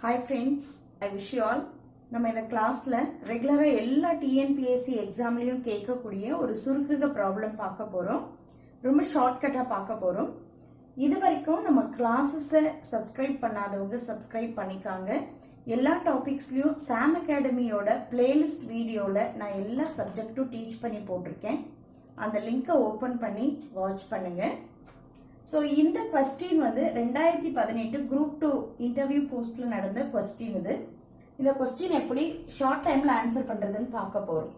Hi friends I wish you all நம்ம இந்த கிளாஸில் ரெகுலராக எல்லா டிஎன்பிஎஸ்சி எக்ஸாம்லேயும் கேட்கக்கூடிய ஒரு சுருக்குக ப்ராப்ளம் பார்க்க போகிறோம் ரொம்ப ஷார்ட்கட்டாக பார்க்க போகிறோம் இது வரைக்கும் நம்ம கிளாஸஸை சப்ஸ்கிரைப் பண்ணாதவங்க சப்ஸ்கிரைப் பண்ணிக்காங்க. எல்லா டாபிக்ஸ்லையும் சாம் அகாடமியோட பிளேலிஸ்ட் வீடியோவில் நான் எல்லா சப்ஜெக்ட்டும் டீச் பண்ணி போட்டிருக்கேன். அந்த லிங்கை ஓப்பன் பண்ணி வாட்ச் பண்ணுங்கள் ஸோ இந்த கொஸ்டின் வந்து ரெண்டாயிரத்தி பதினெட்டு குரூப் டூ இன்டர்வியூ போஸ்ட்டில் நடந்த கொஸ்டின் இது. இந்த கொஸ்டின் எப்படி ஷார்ட் டைமில் ஆன்சர் பண்ணுறதுன்னு பார்க்க போகிறோம்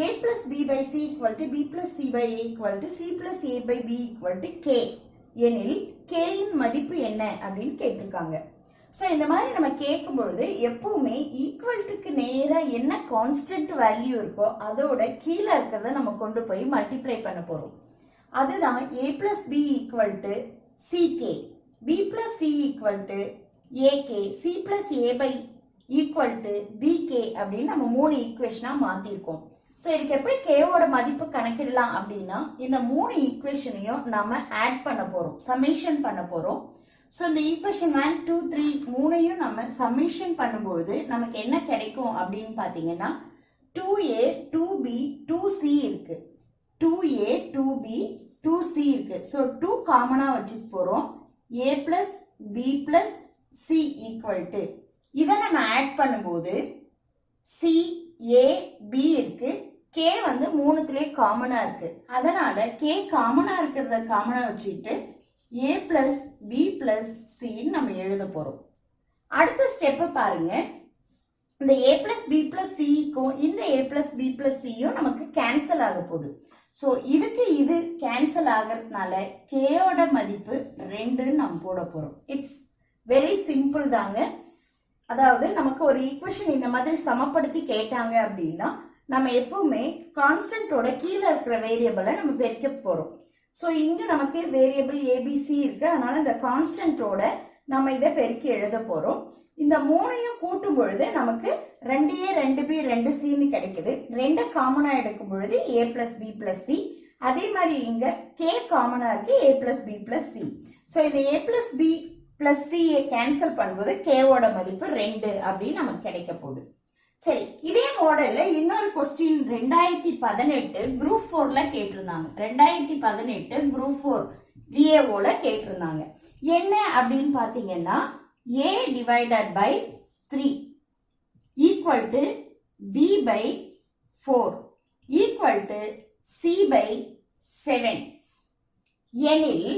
A plus B by C equal to B plus C by A equal to C plus A by B equal to K எனில் கேயின் மதிப்பு என்ன அப்படின்னு கேட்டிருக்காங்க. ஸோ இந்த மாதிரி நம்ம கேட்கும் பொழுது எப்பவுமே ஈக்குவல்ட்டுக்கு நேராக என்ன கான்ஸ்டன்ட் வேல்யூ இருக்கோ அதோட கீழே இருக்கிறத நம்ம கொண்டு போய் மல்டிப்ளை பண்ண போகிறோம் அதுதான் A plus B equal to C K B plus C equal to A K C plus A by equal to B K அப்படின்னு நம்ம மூணு ஈக்குவேஷனாக மாற்றிருக்கோம் ஸோ இதுக்கு எப்படி கேவோட மதிப்பு கணக்கிடலாம் அப்படின்னா இந்த மூணு ஈக்குவேஷனையும் நம்ம ஆட் பண்ண போகிறோம் சமேஷன் பண்ண போகிறோம் ஸோ இந்த ஈக்குவேஷன் ஒன் டூ த்ரீ மூணையும் நம்ம சமேஷன் பண்ணும்பொழுது நமக்கு என்ன கிடைக்கும் அப்படின்னு பார்த்தீங்கன்னா two A two B two C இருக்குது two A two B two C இருக்கு. ஸோ டூ காமனாக வச்சுட்டு போகிறோம் A plus B plus C equal to இதை நம்ம ஆட் பண்ணும்போது சி ஏ பி இருக்கு. கே வந்து மூணுத்துலேயே காமனாக இருக்கு. அதனால கே காமனாக இருக்கிறத காமனாக வச்சுட்டு ஏ பிளஸ் பி பிளஸ் சின்னு நம்ம எழுத போகிறோம் அடுத்த ஸ்டெப்பை பாருங்க. இந்த ஏ பிளஸ் பி பிளஸ் சிக்கும் இந்த ஏ பிளஸ் பி பிளஸ் சியும் நமக்கு கேன்சல் ஆக போகுது. ஸோ இதுக்கு இது கேன்சல் ஆகிறதுனால கேயோட மதிப்பு ரெண்டுன்னு நம்ம போட போகிறோம் இட்ஸ் வெரி சிம்பிள் தாங்க. அதாவது நமக்கு ஒரு ஈக்குவேஷன் இந்த மாதிரி சமப்படுத்தி கேட்டாங்க அப்படின்னா நம்ம எப்பவுமே கான்ஸ்டன்டோட கீழே இருக்கிற வேரியபிளை நம்ம பெருக்க போகிறோம் ஸோ இங்கே நமக்கு வேரியபிள் ஏபிசி இருக்குது அதனால இந்த கான்ஸ்டன்டோட நம்ம இதை பெருக்கி எழுத போகிறோம் இந்த மூணையும் கூட்டும் பொழுது நமக்கு ரெண்டு ஏ ரெண்டு பி ரெண்டு சின்னு கிடைக்குது. ரெண்டு காமனாக எடுக்கும் பொழுது A plus B plus C அதே மாதிரி இங்க கே காமனாக இருக்கு A plus B plus C so இந்த ஏ பிளஸ் பி பிளஸ் சியை கேன்சல் பண்ணும்போது கேவோட மதிப்பு ரெண்டு அப்படின்னு நமக்கு கிடைக்க போகுது. சரி இதே மாடல்ல இன்னொரு கொஸ்டின் ரெண்டாயிரத்தி பதினெட்டு குரூப் ஃபோர்ல கேட்டிருந்தாங்க. ரெண்டாயிரத்தி பதினெட்டு குரூப் ஃபோர் விஏஓல கேட்டிருந்தாங்க. என்ன அப்படின்னு பார்த்தீங்கன்னா A divided by three equal to B by four equal to C by seven எனில்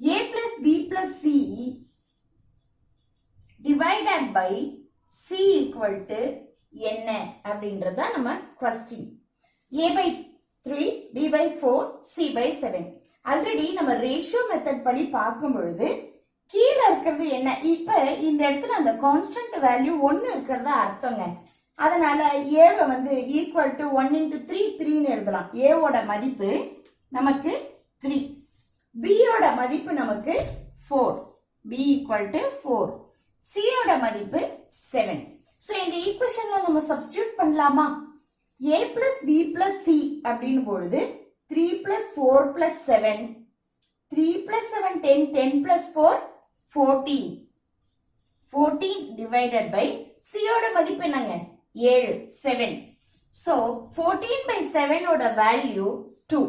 A plus B plus C divided by C equal to என்ன அப்படின்றது தான் நம்ம question A by three B by four C by seven already நம்ம ratio method படி பார்க்கும் பொழுது கீழே இருக்கிறது என்ன? இப்ப இந்த இடத்துல அந்த கான்ஸ்டன்ட் வேல்யூ ஒன்னு இருக்கிறது அர்த்தங்க. அதனால ஏவை வந்து equal to one into three த்ரீன்னு எழுதலாம். ஏவோட மதிப்பு நமக்கு த்ரீ பியோட மதிப்பு நமக்கு four B equal to four சியோட மதிப்பு செவன் ஸோ இந்த ஈக்குவேஷன்ல நம்ம சப்ஸ்டியூட் பண்ணலாமா? A plus B plus C அப்படின்னு பொழுது three plus four plus seven three plus seven ten ten plus four fourteen fourteen divided by சியோட மதிப்பு என்னங்க? ஏழு செவன் ஸோ ஃபோர்டீன் பை செவனோட வேல்யூ டூ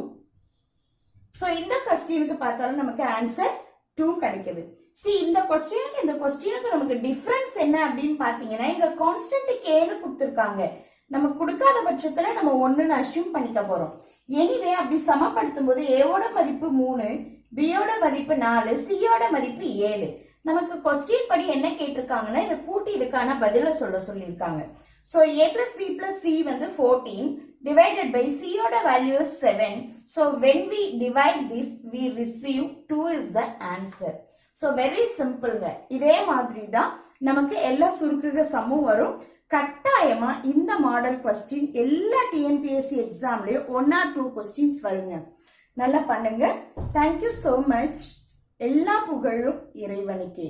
ஸோ இந்த கொஸ்டினுக்கு பார்த்தாலும் நமக்கு ஆன்சர் டூ கிடைக்குது. சி இந்த கொஸ்டினுக்கு இந்த கொஸ்டினுக்கு நமக்கு டிஃபரன்ஸ் என்ன அப்படின்னு பார்த்தீங்கன்னா இங்க கான்ஸ்டன்ட் கேன்னு கொடுத்துருக்காங்க. நம்ம கொடுக்காத பட்சத்தில் நம்ம ஒன்றுன்னு அஷ்யூம் பண்ணிக்க போகிறோம் எனிவே அப்படி சமப்படுத்தும் போது ஏவோட மதிப்பு மூணு பியோட மதிப்பு நாலு சியோட மதிப்பு ஏழு. நமக்கு கொஸ்டின் படி என்ன கேட்டிருக்காங்கன்னா இதை கூட்டி இதுக்கான பதிலை சொல்ல சொல்லியிருக்காங்க. So A plus B plus C வந்து ஃபோர்டீன் டிவைடட் பை சியோட value seven so when we divide this we receive two is the answer so very சிம்பிள்ங்க இதே மாதிரி தான் நமக்கு எல்லா சுருக்குக சம்மும் வரும். கட்டாயமா இந்த மாடல் கொஸ்டின் எல்லா டிஎன்பிஎஸ்சி எக்ஸாம்லயும் ஒன் ஆர் டூ கொஸ்டின்ஸ் வருங்க. நல்லா பண்ணுங்க. தேங்க்யூ ஸோ மச் எல்லா புகழும் இறைவனுக்கே.